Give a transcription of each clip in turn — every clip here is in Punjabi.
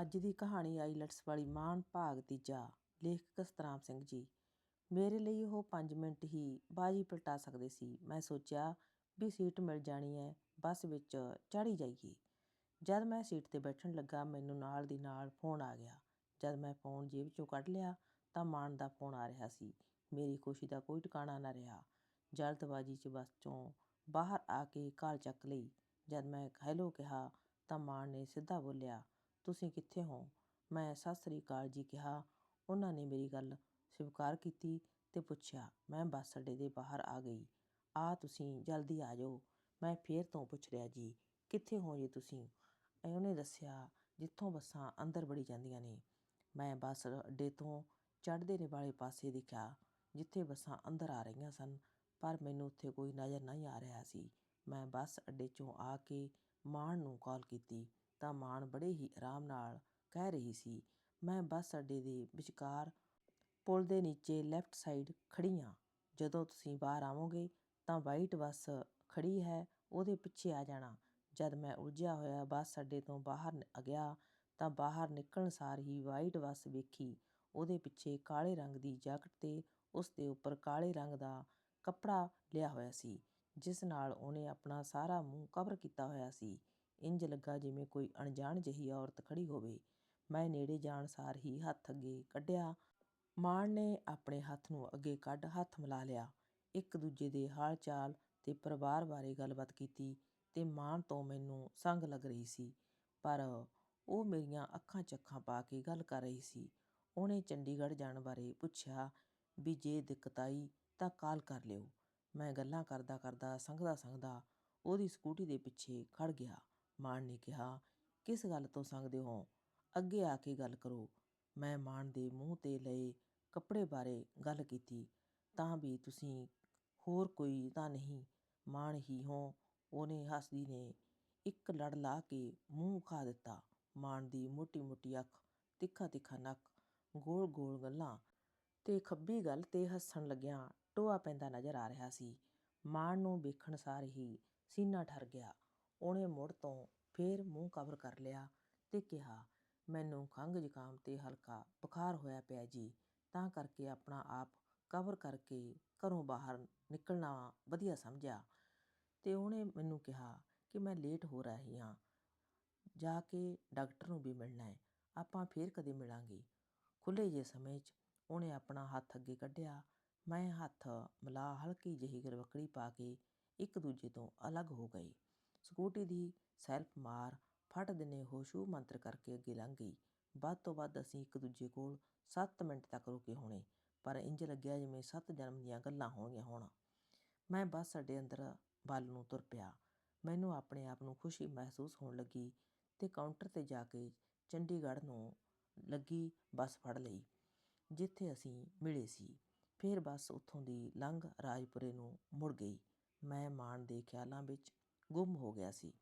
ਅੱਜ ਦੀ ਕਹਾਣੀ ਆਈਲਟਸ ਵਾਲੀ ਮਾਣ ਭਾਗ ਤੀਜਾ ਲੇਖਕ ਸਤਰਾਮ ਸਿੰਘ ਜੀ। ਮੇਰੇ ਲਈ ਉਹ 5 ਮਿੰਟ ਹੀ ਬਾਜੀ ਪਲਟਾ ਸਕਦੇ ਸੀ। ਮੈਂ ਸੋਚਿਆ ਵੀ ਸੀਟ ਮਿਲ ਜਾਣੀ ਹੈ ਬੱਸ ਵਿੱਚ ਚੜ੍ਹੀ ਜਾਈਏ। ਜਦ ਮੈਂ ਸੀਟ ਤੇ ਬੈਠਣ ਲੱਗਾ, ਮੈਨੂੰ ਨਾਲ ਦੀ ਨਾਲ ਫੋਨ ਆ ਗਿਆ। ਜਦ ਮੈਂ ਫੋਨ ਜੇਬ ਚੋਂ ਕੱਢ ਲਿਆ, ਤਾਂ ਮਾਨ ਦਾ ਫੋਨ ਆ ਰਿਹਾ ਸੀ। ਮੇਰੀ ਖੁਸ਼ੀ ਦਾ ਕੋਈ ਟਿਕਾਣਾ ਨਾ ਰਿਹਾ। ਜਲਦਬਾਜ਼ੀ 'ਚ ਬੱਸ ਚੋਂ ਬਾਹਰ ਆ ਕੇ ਕਾਲ ਚੱਕ ਲਈ। ਜਦ ਮੈਂ ਹੈਲੋ ਕਿਹਾ, ਤਾਂ ਮਾਨ ਨੇ ਸਿੱਧਾ ਬੋਲਿਆ ਤੁਸੀਂ ਕਿੱਥੇ ਹੋ? ਮੈਂ ਸਤਿ ਸ੍ਰੀ ਅਕਾਲ ਜੀ ਕਿਹਾ। ਉਹਨਾਂ ਨੇ ਮੇਰੀ ਗੱਲ ਸਵੀਕਾਰ ਕੀਤੀ ਤੇ ਪੁੱਛਿਆ, ਮੈਂ ਬੱਸ ਅੱਡੇ ਦੇ ਬਾਹਰ ਆ ਗਈ। ਆ ਤੁਸੀਂ ਜਲਦੀ ਆ ਜਾਓ। ਮੈਂ ਫੇਰ ਤੋਂ ਪੁੱਛ ਰਿਹਾ ਜੀ, ਕਿੱਥੇ ਹੋ ਜੀ ਤੁਸੀਂ? ਉਹਨੇ ਦੱਸਿਆ, ਜਿੱਥੋਂ ਬੱਸਾਂ ਅੰਦਰ ਵੜੀ ਜਾਂਦੀਆਂ ਨੇ। ਮੈਂ ਬੱਸ ਅੱਡੇ ਤੋਂ ਚੜ੍ਹਦੇ ਨੇ ਵਾਲੇ ਪਾਸੇ ਦੇਖਿਆ, ਜਿੱਥੇ ਬੱਸਾਂ ਅੰਦਰ ਆ ਰਹੀਆਂ ਸਨ, ਪਰ ਮੈਨੂੰ ਉੱਥੇ ਕੋਈ ਨਜ਼ਰ ਨਹੀਂ ਆ ਰਿਹਾ ਸੀ। ਮੈਂ ਬੱਸ ਅੱਡੇ 'ਚੋਂ ਆ ਕੇ ਮਾਣ ਨੂੰ ਕਾਲ ਕੀਤੀ। ਤਾਂ ਮਾਣ ਬੜੇ ਹੀ ਆਰਾਮ ਨਾਲ ਕਹਿ ਰਹੀ ਸੀ। ਮੈਂ ਬੱਸ ਅੱਡੇ ਦੇ ਵਿਚਕਾਰ ਪੁਲ ਦੇ ਨੀਚੇ ਲੈਫਟ ਸਾਈਡ ਖੜੀ ਹਾਂ। ਜਦੋਂ ਤੁਸੀਂ ਬਾਹਰ ਆਵੋਗੇ ਤਾਂ ਵਾਈਟ ਬੱਸ ਖੜੀ ਹੈ, ਉਹਦੇ ਪਿੱਛੇ ਆ ਜਾਣਾ। ਜਦ ਮੈਂ ਉਲਝਿਆ ਹੋਇਆ ਬੱਸ ਅੱਡੇ ਤੋਂ ਬਾਹਰ ਨ- ਗਿਆ ਤਾਂ ਬਾਹਰ ਨਿਕਲਣ ਸਾਰ ਹੀ ਵਾਈਟ ਬੱਸ ਵੇਖੀ। ਉਹਦੇ ਪਿੱਛੇ ਕਾਲੇ ਰੰਗ ਦੀ ਜੈਕਟ ਤੇ ਉਸ ਦੇ ਉੱਪਰ ਕਾਲੇ ਰੰਗ ਦਾ ਕੱਪੜਾ ਲਿਆ ਹੋਇਆ ਸੀ, ਜਿਸ ਨਾਲ ਉਹਨੇ ਆਪਣਾ ਸਾਰਾ ਮੂੰਹ ਕਵਰ ਕੀਤਾ ਹੋਇਆ ਸੀ। ਇੰਜ ਲੱਗਾ ਜਿਵੇਂ ਕੋਈ ਅਣਜਾਣ ਜਿਹੀ ਔਰਤ ਖੜੀ ਹੋਵੇ। ਮੈਂ ਨੇੜੇ ਜਾਣ ਸਾਰ ਹੀ ਹੱਥ ਅੱਗੇ ਕੱਢਿਆ। ਮਾਣ ਨੇ ਆਪਣੇ ਹੱਥ ਨੂੰ ਅੱਗੇ ਕੱਢ ਹੱਥ ਮਿਲਾ ਲਿਆ। ਇੱਕ ਦੂਜੇ ਦੇ ਹਾਲ ਚਾਲ ਤੇ ਪਰਿਵਾਰ ਬਾਰੇ ਗੱਲਬਾਤ ਕੀਤੀ ਤੇ ਮਾਣ ਤੋਂ ਮੈਨੂੰ ਸੰਗ ਲੱਗ ਰਹੀ ਸੀ। ਪਰ ਉਹ ਮੇਰੀਆਂ ਅੱਖਾਂ ਚੱਖਾਂ ਪਾ ਕੇ ਗੱਲ ਕਰ ਰਹੀ ਸੀ। ਉਹਨੇ ਚੰਡੀਗੜ੍ਹ ਜਾਣ ਬਾਰੇ ਪੁੱਛਿਆ ਵੀ ਜੇ ਦਿੱਕਤ ਆਈ ਤਾਂ ਕਾਲ ਕਰ ਲਿਓ। ਮੈਂ ਗੱਲਾਂ ਕਰਦਾ ਕਰਦਾ ਸੰਗਦਾ ਸੰਗਦਾ ਉਹਦੀ ਸਕੂਟੀ ਦੇ ਪਿੱਛੇ ਖੜ ਗਿਆ। ਮਾਣ ਨੇ ਕਿਹਾ, ਕਿਸ ਗੱਲ ਤੋਂ ਸੰਗਦੇ ਹੋ? ਅੱਗੇ ਆ ਕੇ ਗੱਲ ਕਰੋ। ਮੈਂ ਮਾਣ ਦੇ ਮੂੰਹ ਤੇ ਲਏ ਕੱਪੜੇ ਬਾਰੇ ਗੱਲ ਕੀਤੀ, ਤਾਂ ਵੀ ਤੁਸੀਂ ਹੋਰ ਕੋਈ ਤਾਂ ਨਹੀਂ ਮਾਣ ਹੀ ਹੋ। ਉਹਨੇ ਹੱਸਦੀ ਨੇ ਇੱਕ ਲੜ ਲਾ ਕੇ ਮੂੰਹ ਖਾ ਦਿੱਤਾ। ਮਾਣ ਦੀ ਮੋਟੀ ਮੋਟੀ ਅੱਖ ਤਿੱਖਾ ਤਿੱਖਾ ਨੱਕ ਗੋਲ ਗੋਲ ਗੱਲਾਂ ਤੇ ਖੱਬੀ ਗੱਲ ਤੇ ਹੱਸਣ ਲੱਗਿਆਂ ਟੋਆ ਪੈਂਦਾ ਨਜ਼ਰ ਆ ਰਿਹਾ ਸੀ। ਮਾਣ ਨੂੰ ਵੇਖਣ ਸਾਰ ਹੀ ਸੀਨਾ ਠਰ ਗਿਆ। ਉਹਨੇ ਮੁੜ ਤੋਂ ਫੇਰ ਮੂੰਹ ਕਵਰ ਕਰ ਲਿਆ ਤੇ ਕਿਹਾ, ਮੈਨੂੰ ਖੰਘ ਜ਼ੁਕਾਮ ਤੇ ਹਲਕਾ ਬੁਖਾਰ ਹੋਇਆ ਪਿਆ ਜੀ, ਤਾਂ ਕਰਕੇ ਆਪਣਾ ਆਪ ਕਵਰ ਕਰਕੇ ਘਰੋਂ ਬਾਹਰ ਨਿਕਲਣਾ ਵਧੀਆ ਸਮਝਿਆ। ਤੇ ਉਹਨੇ ਮੈਨੂੰ ਕਿਹਾ ਕਿ ਮੈਂ ਲੇਟ ਹੋ ਰਹੀ ਹਾਂ, ਜਾ ਕੇ ਡਾਕਟਰ ਨੂੰ ਵੀ ਮਿਲਣਾ ਹੈ, ਆਪਾਂ ਫੇਰ ਕਦੇ ਮਿਲਾਂਗੇ। ਖੁੱਲੇ ਜੇ ਸਮੇਂ 'ਚ ਉਹਨੇ ਆਪਣਾ ਹੱਥ ਅੱਗੇ ਕੱਢਿਆ, ਮੈਂ ਹੱਥ ਮਿਲਾ ਹਲਕੀ ਜਿਹੀ ਗਰਵਕੜੀ ਪਾ ਕੇ ਇੱਕ ਦੂਜੇ ਤੋਂ ਅਲੱਗ ਹੋ ਗਏ ਸਕੂਟੀ ਦੀ ਸੈਲਫ ਮਾਰ ਫਟ ਦਿਨੇ ਉਹ ਸ਼ੂ ਮੰਤਰ ਕਰਕੇ ਅੱਗੇ ਲੰਘ ਗਈ। ਵੱਧ ਤੋਂ ਵੱਧ ਅਸੀਂ ਇੱਕ ਦੂਜੇ ਕੋਲ 7 ਮਿੰਟ ਤੱਕ ਰੁਕੇ ਹੋਣੇ, ਪਰ ਇੰਜ ਲੱਗਿਆ ਜਿਵੇਂ ਸੱਤ ਜਨਮ ਦੀਆਂ ਗੱਲਾਂ ਹੋਣਗੀਆਂ ਹੋਣ। ਮੈਂ ਬੱਸ ਅੱਡੇ ਅੰਦਰ ਵੱਲ ਨੂੰ ਤੁਰ ਪਿਆ। ਮੈਨੂੰ ਆਪਣੇ ਆਪ ਨੂੰ ਖੁਸ਼ੀ ਮਹਿਸੂਸ ਹੋਣ ਲੱਗੀ ਤੇ ਕਾਊਂਟਰ ਤੇ ਜਾ ਕੇ ਚੰਡੀਗੜ੍ਹ ਨੂੰ ਲੱਗੀ ਬੱਸ ਫੜ ਲਈ, ਜਿੱਥੇ ਅਸੀਂ ਮਿਲੇ ਸੀ। ਫਿਰ ਬੱਸ ਉੱਥੋਂ ਦੀ ਲੰਘ ਰਾਜਪੁਰੇ ਨੂੰ ਮੁੜ ਗਈ। ਮੈਂ ਮਾਣ ਦੇ ਖਿਆਲਾਂ ਵਿੱਚ ਗੁੰਮ ਹੋ ਗਿਆ ਸੀ।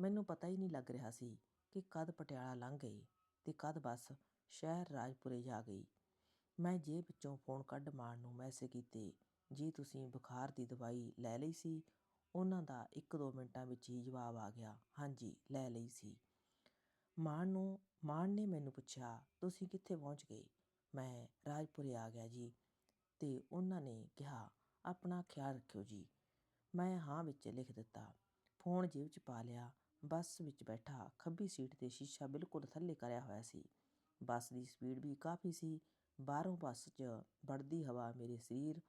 ਮੈਨੂੰ ਪਤਾ ਹੀ ਨਹੀਂ ਲੱਗ ਰਿਹਾ ਸੀ ਕਿ ਕਦ ਪਟਿਆਲਾ ਲੰਘ ਗਏ ਤੇ ਕਦ ਬੱਸ ਸ਼ਹਿਰ ਰਾਜਪੁਰੇ ਜਾ ਗਈ। ਮੈਂ ਜੇਬ ਵਿੱਚੋਂ ਫੋਨ ਕੱਢ ਮਾਣ ਨੂੰ ਮੈਸੇਜ ਕੀਤੇ, ਜੀ, ਤੁਸੀਂ ਬੁਖਾਰ ਦੀ ਦਵਾਈ ਲੈ ਲਈ ਸੀ? ਉਹਨਾਂ ਦਾ 1-2 ਮਿੰਟਾਂ ਵਿੱਚ ਹੀ ਜਵਾਬ ਆ ਗਿਆ, ਹਾਂਜੀ, ਲੈ ਲਈ ਸੀ। ਮਾਣ ਨੂੰ ਮਾਣ ਨੇ ਮੈਨੂੰ ਪੁੱਛਿਆ, ਤੁਸੀਂ ਕਿੱਥੇ ਪਹੁੰਚ ਗਏ? ਮੈਂ, ਰਾਜਪੁਰੇ ਆ ਗਿਆ ਜੀ। ਤੇ ਉਹਨਾਂ ਨੇ ਕਿਹਾ, ਆਪਣਾ ਖਿਆਲ ਰੱਖਿਓ ਜੀ। ਮੈਂ ਹਾਂ ਵਿੱਚ ਲਿਖ ਦਿੱਤਾ। ਫੋਨ ਜੇਬ 'ਚ ਪਾ ਲਿਆ। ਬੱਸ ਵਿੱਚ ਬੈਠਾ। ਖੱਬੀ ਸੀਟ ਤੇ ਸ਼ੀਸ਼ਾ ਬਿਲਕੁਲ ਥੱਲੇ ਕਰਿਆ ਹੋਇਆ ਸੀ। ਬੱਸ ਦੀ ਸਪੀਡ ਵੀ ਕਾਫੀ ਸੀ। ਬਾਹਰੋਂ ਬੱਸ 'ਚ ਵੜਦੀ ਹਵਾ ਮੇਰੇ ਸਰੀਰ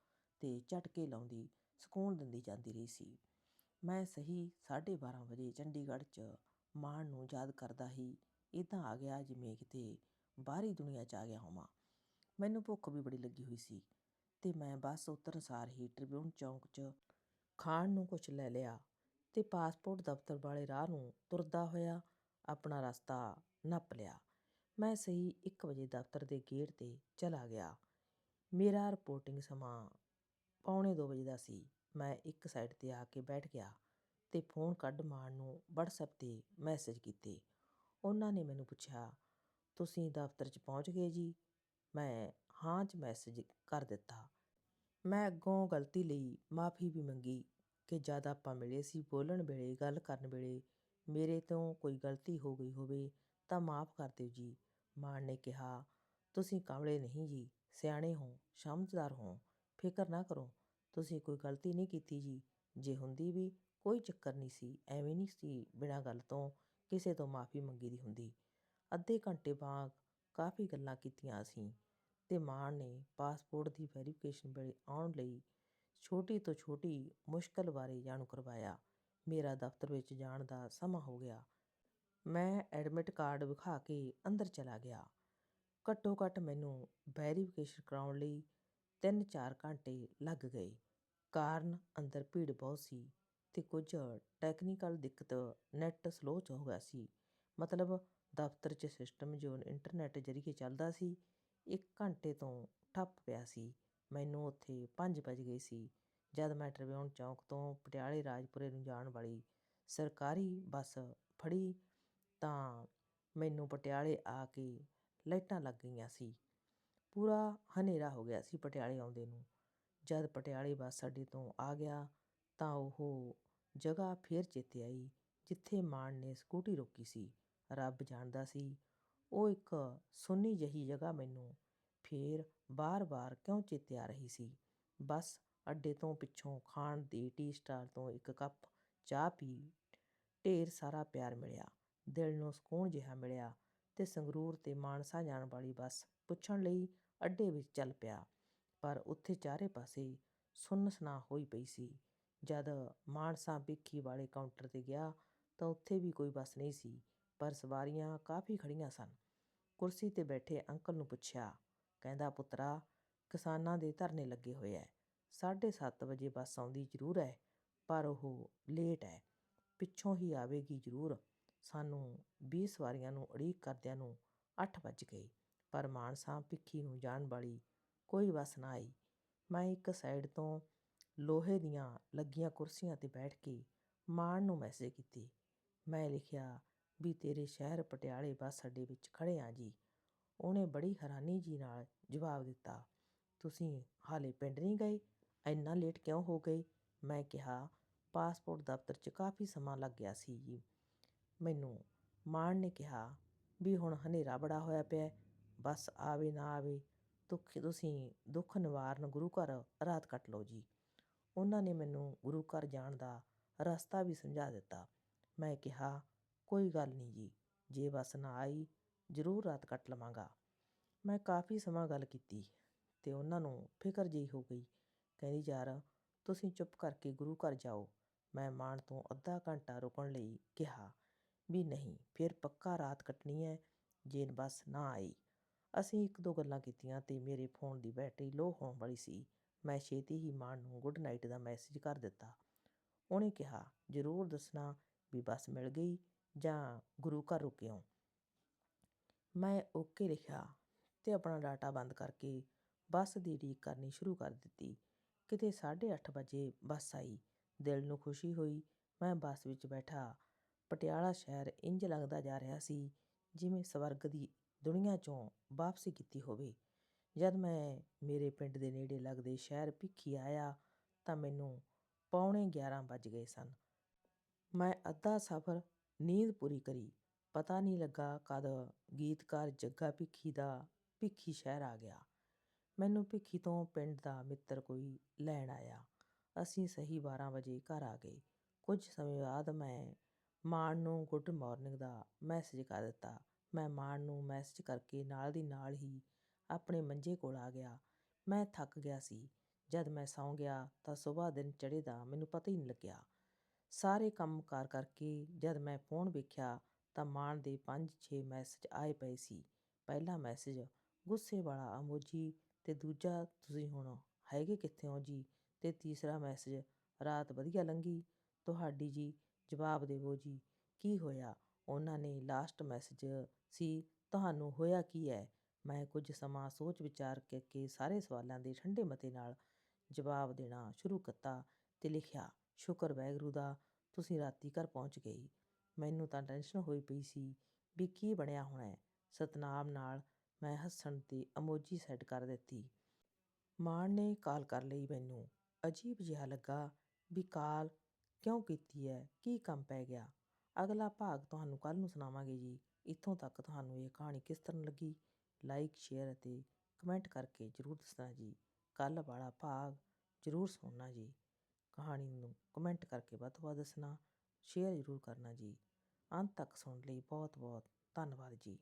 ਤੇ ਝਟਕੇ ਲਾਉਂਦੀ, ਸਕੂਨ ਦਿੰਦੀ ਜਾਂਦੀ ਰਹੀ ਸੀ। ਮੈਂ ਸਹੀ 12:30 ਵਜੇ ਚੰਡੀਗੜ੍ਹ 'ਚ ਮਾਣ ਨੂੰ ਯਾਦ ਕਰਦਾ ਹੀ ਇਦਾਂ ਆ ਗਿਆ ਜਿਵੇਂ ਕਿਤੇ ਬਾਹਰੀ ਦੁਨੀਆ 'ਚ ਆ ਗਿਆ ਹੋਵਾਂ। ਮੈਨੂੰ ਭੁੱਖ ਵੀ ਬੜੀ ਲੱਗੀ ਹੋਈ ਸੀ ਤੇ ਮੈਂ ਬੱਸ ਉਤਰਨ ਸਾਰ ਹੀ ਟ੍ਰਿਬਿਊਨ ਚੌਂਕ 'ਚ ਖਾਣ ਨੂੰ ਕੁਝ ਲੈ ਲਿਆ ਅਤੇ ਪਾਸਪੋਰਟ ਦਫ਼ਤਰ ਵਾਲੇ ਰਾਹ ਨੂੰ ਤੁਰਦਾ ਹੋਇਆ ਆਪਣਾ ਰਸਤਾ ਨੱਪ ਲਿਆ। ਮੈਂ ਸਹੀ ਇੱਕ ਵਜੇ ਦਫ਼ਤਰ ਦੇ ਗੇਟ ਤੇ ਚਲਾ ਗਿਆ। ਮੇਰਾ ਰਿਪੋਰਟਿੰਗ ਸਮਾਂ ਪੌਣੇ 2 ਵਜੇ ਦਾ ਸੀ। ਮੈਂ ਇੱਕ ਸਾਈਡ ਤੇ ਆ ਕੇ ਬੈਠ ਗਿਆ ਤੇ ਫੋਨ ਕੱਢ ਮਾਣ ਨੂੰ WhatsApp ਤੇ ਮੈਸੇਜ ਕੀਤੇ। ਉਹਨਾਂ ਨੇ ਮੈਨੂੰ ਪੁੱਛਿਆ, ਤੁਸੀਂ ਦਫ਼ਤਰ 'ਚ ਪਹੁੰਚ ਗਏ ਜੀ? ਮੈਂ, ਹਾਂ 'ਚ ਮੈਸੇਜ ਕਰ ਦਿੱਤਾ। ਮੈਂ ਅੱਗੋਂ ਗਲਤੀ ਲਈ ਮਾਫੀ ਵੀ ਮੰਗੀ ਕਿ ਜਦ ਆਪਾਂ ਮਿਲੇ ਸੀ ਬੋਲਣ ਵੇਲੇ, ਗੱਲ ਕਰਨ ਵੇਲੇ, ਮੇਰੇ ਤੋਂ ਕੋਈ ਗਲਤੀ ਹੋ ਗਈ ਹੋਵੇ ਤਾਂ ਮਾਫ਼ ਕਰ ਦਿਓ ਜੀ। ਮਾਣ ਨੇ ਕਿਹਾ, ਤੁਸੀਂ ਕਾਮਲੇ ਨਹੀਂ ਜੀ, ਸਿਆਣੇ ਹੋ, ਸਮਝਦਾਰ ਹੋ, ਫਿਕਰ ਨਾ ਕਰੋ। ਤੁਸੀਂ ਕੋਈ ਗਲਤੀ ਨਹੀਂ ਕੀਤੀ ਜੀ। ਜੇ ਹੁੰਦੀ ਵੀ, ਕੋਈ ਚੱਕਰ ਨਹੀਂ ਸੀ, ਐਵੇਂ ਨਹੀਂ ਸੀ ਬਿਨਾਂ ਗੱਲ ਤੋਂ ਕਿਸੇ ਤੋਂ ਮਾਫ਼ੀ ਮੰਗੀ ਦੀ ਹੁੰਦੀ। ਅੱਧੇ ਘੰਟੇ ਬਾਅਦ ਕਾਫੀ ਗੱਲਾਂ ਕੀਤੀਆਂ ਅਸੀਂ ਤੇ ਮਾਣ ਨੇ ਪਾਸਪੋਰਟ ਦੀ ਵੈਰੀਫਿਕੇਸ਼ਨ ਵੇਲੇ ਆਉਣ ਲਈ ਛੋਟੀ ਤੋਂ ਛੋਟੀ ਮੁਸ਼ਕਲ ਬਾਰੇ ਜਾਣੂ ਕਰਵਾਇਆ। ਮੇਰਾ ਦਫ਼ਤਰ ਵਿੱਚ ਜਾਣ ਦਾ ਸਮਾਂ ਹੋ ਗਿਆ। ਮੈਂ ਐਡਮਿਟ ਕਾਰਡ ਵਿਖਾ ਕੇ ਅੰਦਰ ਚਲਾ ਗਿਆ। ਘੱਟੋ ਘੱਟ ਮੈਨੂੰ ਵੈਰੀਫਿਕੇਸ਼ਨ ਕਰਾਉਣ ਲਈ 3-4 ਘੰਟੇ ਲੱਗ ਗਏ। ਕਾਰਨ ਅੰਦਰ ਭੀੜ ਬਹੁਤ ਸੀ ਤੇ ਕੁਝ ਟੈਕਨੀਕਲ ਦਿੱਕਤ ਨੈਟ ਸਲੋ ਚ ਹੋ ਗਿਆ ਸੀ। ਮਤਲਬ ਦਫ਼ਤਰ 'ਚ ਸਿਸਟਮ ਜੋ ਇੰਟਰਨੈਟ ਜ਼ਰੀਏ ਚੱਲਦਾ ਸੀ, ਇੱਕ ਘੰਟੇ ਤੋਂ ਠੱਪ ਪਿਆ ਸੀ। ਮੈਨੂੰ ਉੱਥੇ ਪੰਜ ਵੱਜ ਗਏ ਸੀ। ਜਦ ਮੈਂ ਟ੍ਰਿਬਿਊਨ ਚੌਂਕ ਤੋਂ ਪਟਿਆਲੇ ਰਾਜਪੁਰੇ ਨੂੰ ਜਾਣ ਵਾਲੀ ਸਰਕਾਰੀ ਬੱਸ ਫੜੀ ਤਾਂ ਮੈਨੂੰ ਪਟਿਆਲੇ ਆ ਕੇ ਲਾਈਟਾਂ ਲੱਗ ਗਈਆਂ ਸੀ। ਪੂਰਾ ਹਨੇਰਾ ਹੋ ਗਿਆ ਸੀ ਪਟਿਆਲੇ ਆਉਂਦੇ ਨੂੰ। ਜਦ ਪਟਿਆਲੇ ਬੱਸ ਅੱਡੇ ਤੋਂ ਆ ਗਿਆ ਤਾਂ ਉਹ ਜਗ੍ਹਾ ਫੇਰ ਚੇਤੇ ਆਈ, ਜਿੱਥੇ ਮਾਣ ਨੇ ਸਕੂਟੀ ਰੋਕੀ ਸੀ। ਰੱਬ ਜਾਣਦਾ ਸੀ, ਉਹ ਇੱਕ ਸੁੰਨੀ ਜਹੀ ਜਗ੍ਹਾ ਮੈਨੂੰ ਫੇਰ ਬਾਰ-ਬਾਰ ਕਿਉਂ ਚੇਤੇ ਆ ਰਹੀ ਸੀ? ਬੱਸ ਅੱਡੇ ਤੋਂ ਪਿੱਛੋਂ ਖਾਣ ਦੀ ਟੀ ਸਟਾਲ ਤੋਂ ਇੱਕ ਕੱਪ ਚਾਹ ਪੀ ਢੇਰ ਸਾਰਾ ਪਿਆਰ ਮਿਲਿਆ। ਦਿਲ ਨੂੰ ਸਕੂਨ ਜਿਹਾ ਮਿਲਿਆ ਤੇ ਸੰਗਰੂਰ ਤੇ ਮਾਨਸਾ ਜਾਣ ਵਾਲੀ ਬੱਸ ਪੁੱਛਣ ਲਈ ਅੱਡੇ ਵਿੱਚ ਚੱਲ ਪਿਆ। ਪਰ ਉੱਥੇ ਚਾਰੇ ਪਾਸੇ ਸੁੰਨਸਨਾ ਹੋਈ ਪਈ ਸੀ। ਜਦ ਮਾਨਸਾ ਭਿੱਖੀ ਵਾਲੇ ਕਾਊਂਟਰ ਤੇ ਗਿਆ ਤਾਂ ਉੱਥੇ ਵੀ ਕੋਈ ਬੱਸ ਨਹੀਂ ਸੀ, ਪਰ ਸਵਾਰੀਆਂ ਕਾਫੀ ਖੜ੍ਹੀਆਂ ਸਨ। ਕੁਰਸੀ ਤੇ ਬੈਠੇ ਅੰਕਲ ਨੂੰ ਪੁੱਛਿਆ ਕਹਿੰਦਾ, ਪੁੱਤਰਾ, ਕਿਸਾਨਾਂ ਦੇ ਧਰਨੇ ਲੱਗੇ ਹੋਏ ਐ। 7:30 ਵਜੇ ਬੱਸ ਆਉਂਦੀ ਜ਼ਰੂਰ ਹੈ ਪਰ ਉਹ ਲੇਟ ਹੈ ਪਿੱਛੋਂ ਹੀ ਆਵੇਗੀ ਜ਼ਰੂਰ। ਸਾਨੂੰ 20 ਸਵਾਰੀਆਂ ਨੂੰ ਉਡੀਕ ਕਰਦਿਆਂ ਨੂੰ 8 ਵੱਜ ਗਏ, ਪਰ ਮਾਨਸਾ ਭਿੱਖੀ ਨੂੰ ਜਾਣ ਵਾਲੀ ਕੋਈ ਬੱਸ ਨਾ ਆਈ। ਮੈਂ ਇੱਕ ਸਾਈਡ ਤੋਂ ਲੋਹੇ ਦੀਆਂ ਲੱਗੀਆਂ ਕੁਰਸੀਆਂ ਤੇ ਬੈਠ ਕੇ ਮਾਣ ਨੂੰ ਮੈਸੇਜ ਕੀਤੀ। ਮੈਂ ਲਿਖਿਆ, ਵੀ ਤੇਰੇ ਸ਼ਹਿਰ ਪਟਿਆਲੇ ਬੱਸ ਅੱਡੇ ਵਿੱਚ ਖੜੇ ਆ ਜੀ। ਉਹਨੇ ਬੜੀ ਹੈਰਾਨੀ ਜੀ ਨਾਲ ਜਵਾਬ ਦਿੱਤਾ, ਤੁਸੀਂ ਹਾਲੇ ਪਿੰਡ ਨਹੀਂ ਗਏ? ਇੰਨਾ ਲੇਟ ਕਿਉਂ ਹੋ ਗਏ? ਮੈਂ ਕਿਹਾ, ਪਾਸਪੋਰਟ ਦਫ਼ਤਰ 'ਚ ਕਾਫੀ ਸਮਾਂ ਲੱਗ ਗਿਆ ਸੀ ਜੀ। ਮੈਨੂੰ ਮਾਣ ਨੇ ਕਿਹਾ, ਵੀ ਹੁਣ ਹਨੇਰਾ ਬੜਾ ਹੋਇਆ ਪਿਆ, ਬੱਸ ਆਵੇ ਨਾ ਆਵੇ, ਦੁੱਖ ਤੁਸੀਂ ਦੁੱਖ ਨਿਵਾਰਨ ਗੁਰੂ ਘਰ ਰਾਤ ਕੱਟ ਲਓ ਜੀ। ਉਹਨਾਂ ਨੇ ਮੈਨੂੰ ਗੁਰੂ ਘਰ ਜਾਣ ਦਾ ਰਸਤਾ ਵੀ ਸਮਝਾ ਦਿੱਤਾ। ਮੈਂ ਕਿਹਾ, ਕੋਈ ਗੱਲ ਨਹੀਂ ਜੀ, ਜੇ ਬੱਸ ਨਾ ਆਈ ਜ਼ਰੂਰ ਰਾਤ ਕੱਟ ਲਵਾਂਗਾ। ਮੈਂ ਕਾਫੀ ਸਮਾਂ ਗੱਲ ਕੀਤੀ ਤੇ ਉਹਨਾਂ ਨੂੰ ਫਿਕਰ ਜਿਹੀ ਹੋ ਗਈ। ਕਹਿੰਦੀ, ਯਾਰ, ਤੁਸੀਂ ਚੁੱਪ ਕਰਕੇ ਗੁਰੂ ਘਰ ਜਾਓ। ਮੈਂ ਮਾਣ ਤੋਂ ਅੱਧਾ ਘੰਟਾ ਰੁਕਣ ਲਈ ਕਿਹਾ ਵੀ ਨਹੀਂ, ਫਿਰ ਪੱਕਾ ਰਾਤ ਕੱਟਣੀ ਹੈ ਜੇ ਬੱਸ ਨਾ ਆਈ। ਅਸੀਂ ਇੱਕ ਦੋ ਗੱਲਾਂ ਕੀਤੀਆਂ ਤੇ ਮੇਰੇ ਫੋਨ ਦੀ ਬੈਟਰੀ ਲੋ ਹੋਣ ਵਾਲੀ ਸੀ। ਮੈਂ ਛੇਤੀ ਹੀ ਮਾਣ ਨੂੰ ਗੁੱਡ ਨਾਈਟ ਦਾ ਮੈਸੇਜ ਕਰ ਦਿੱਤਾ। ਉਹਨੇ ਕਿਹਾ, ਜ਼ਰੂਰ ਦੱਸਣਾ ਵੀ ਬੱਸ ਮਿਲ ਗਈ ਜਾਂ ਗੁਰੂ ਘਰ ਰੁਕਿਓ। ਮੈਂ ਓਕੇ ਲਿਖਿਆ ਅਤੇ ਆਪਣਾ ਡਾਟਾ ਬੰਦ ਕਰਕੇ ਬੱਸ ਦੀ ਉਡੀਕ ਕਰਨੀ ਸ਼ੁਰੂ ਕਰ ਦਿੱਤੀ। ਕਿਤੇ 8:30 ਵਜੇ ਬੱਸ ਆਈ, ਦਿਲ ਨੂੰ ਖੁਸ਼ੀ ਹੋਈ, ਮੈਂ ਬੱਸ ਵਿੱਚ ਬੈਠਾ। ਪਟਿਆਲਾ ਸ਼ਹਿਰ ਇੰਜ ਲੱਗਦਾ ਜਾ ਰਿਹਾ ਸੀ ਜਿਵੇਂ ਸਵਰਗ ਦੀ ਦੁਨੀਆ ਚੋਂ ਵਾਪਸੀ ਕੀਤੀ ਹੋਵੇ। ਜਦ ਮੈਂ ਮੇਰੇ ਪਿੰਡ ਦੇ ਨੇੜੇ ਲੱਗਦੇ ਸ਼ਹਿਰ ਭਿੱਖੀ ਆਇਆ ਤਾਂ ਮੈਨੂੰ ਪੌਣੇ 11 ਵੱਜ ਗਏ ਸਨ। ਮੈਂ ਅੱਧਾ ਸਫ਼ਰ ਨੀਂਦ ਪੂਰੀ ਕਰੀ। ਪਤਾ ਨਹੀਂ ਲੱਗਾ ਕਦ ਗੀਤਕਾਰ ਜੱਗਾ ਭਿੱਖੀ ਦਾ ਭਿੱਖੀ ਸ਼ਹਿਰ ਆ ਗਿਆ। ਮੈਨੂੰ ਭਿੱਖੀ ਤੋਂ ਪਿੰਡ ਦਾ ਮਿੱਤਰ ਕੋਈ ਲੈਣ ਆਇਆ। ਅਸੀਂ ਸਹੀ 12 ਵਜੇ ਘਰ ਆ ਗਏ। ਕੁਝ ਸਮੇਂ ਬਾਅਦ ਮੈਂ ਮਾਣ ਨੂੰ ਗੁੱਡ ਮਾਰਨਿੰਗ ਦਾ ਮੈਸੇਜ ਕਰ ਦਿੱਤਾ। ਮੈਂ ਮਾਣ ਨੂੰ ਮੈਸੇਜ ਕਰਕੇ ਨਾਲ ਦੀ ਨਾਲ ਹੀ ਆਪਣੇ ਮੰਜੇ ਕੋਲ ਆ ਗਿਆ। ਮੈਂ ਥੱਕ ਗਿਆ ਸੀ। ਜਦ ਮੈਂ ਸੌਂ ਗਿਆ ਤਾਂ ਸਵੇਰ ਦਿਨ ਚੜ੍ਹੇ ਦਾ ਮੈਨੂੰ ਪਤਾ ਹੀ ਨਹੀਂ ਲੱਗਿਆ। ਸਾਰੇ ਕੰਮ ਕਾਰ ਕਰਕੇ ਜਦ ਮੈਂ ਫੋਨ ਵੇਖਿਆ ਤਾਂ ਮਾਣ ਦੇ 5-6 ਮੈਸੇਜ ਆਏ ਪਏ ਸੀ। ਪਹਿਲਾ ਮੈਸੇਜ ਗੁੱਸੇ ਵਾਲਾ ਅਮੋਜੀ ਤੇ ਦੂਜਾ, ਤੁਸੀਂ ਹੁਣ ਹੈਗੇ ਕਿੱਥੇ ਹੋ ਜੀ? ਤੇ ਤੀਸਰਾ ਮੈਸੇਜ ਰਾਤ ਵਧੀਆ ਲੰਘੀ ਤੁਹਾਡੀ ਜੀ, ਜਵਾਬ ਦੇਵੋ ਜੀ। ਕੀ ਹੋਇਆ? ਉਹਨਾਂ ਨੇ ਲਾਸਟ ਮੈਸੇਜ ਸੀ, ਤੁਹਾਨੂੰ ਹੋਇਆ ਕੀ ਹੈ ਮੈਂ ਕੁਝ ਸਮਾਂ ਸੋਚ ਵਿਚਾਰ ਕਰਕੇ ਸਾਰੇ ਸਵਾਲਾਂ ਦੇ ਠੰਡੇ ਮਤੇ ਨਾਲ ਜਵਾਬ ਦੇਣਾ ਸ਼ੁਰੂ ਕੀਤਾ ਤੇ ਲਿਖਿਆ, ਸ਼ੁਕਰ ਵੈਗਰੂ ਦਾ, ਤੁਸੀਂ ਰਾਤੀ ਘਰ ਪਹੁੰਚ ਗਏ। ਮੈਨੂੰ ਤਾਂ ਟੈਨਸ਼ਨ ਹੋਈ ਪਈ ਸੀ ਵੀ ਕੀ ਬਣਿਆ ਹੋਣਾ ਹੈ। ਸਤਨਾਮ ਨਾਲ ਮੈਂ ਹੱਸਣ 'ਤੇ ਅਮੋਜੀ ਸੈੱਟ ਕਰ ਦਿੱਤੀ। ਮਾਨ ਨੇ ਕਾਲ ਕਰ ਲਈ ਮੈਨੂੰ। ਅਜੀਬ ਜਿਹਾ ਲੱਗਾ ਵੀ ਕਾਲ ਕਿਉਂ ਕੀਤੀ ਹੈ? ਕੀ ਕੰਮ ਪੈ ਗਿਆ? ਅਗਲਾ ਭਾਗ ਤੁਹਾਨੂੰ ਕੱਲ ਨੂੰ ਸੁਣਾਵਾਂਗੇ ਜੀ। ਇੱਥੋਂ ਤੱਕ ਤੁਹਾਨੂੰ ਇਹ ਕਹਾਣੀ ਕਿਸ ਤਰ੍ਹਾਂ ਲੱਗੀ? ਲਾਈਕ ਸ਼ੇਅਰ ਅਤੇ ਕਮੈਂਟ ਕਰਕੇ ਜਰੂਰ ਦੱਸਣਾ ਜੀ। ਕੱਲ ਵਾਲਾ ਭਾਗ ਜਰੂਰ ਸੁਣਨਾ ਜੀ। ਕਹਾਣੀ ਨੂੰ ਕਮੈਂਟ ਕਰਕੇ ਵੱਧ ਤੋਂ ਵੱਧ ਦੱਸਣਾ। ਸ਼ੇਅਰ ਜ਼ਰੂਰ ਕਰਨਾ ਜੀ। ਅੰਤ ਤੱਕ ਸੁਣਨ ਲਈ ਬਹੁਤ ਬਹੁਤ ਧੰਨਵਾਦ ਜੀ।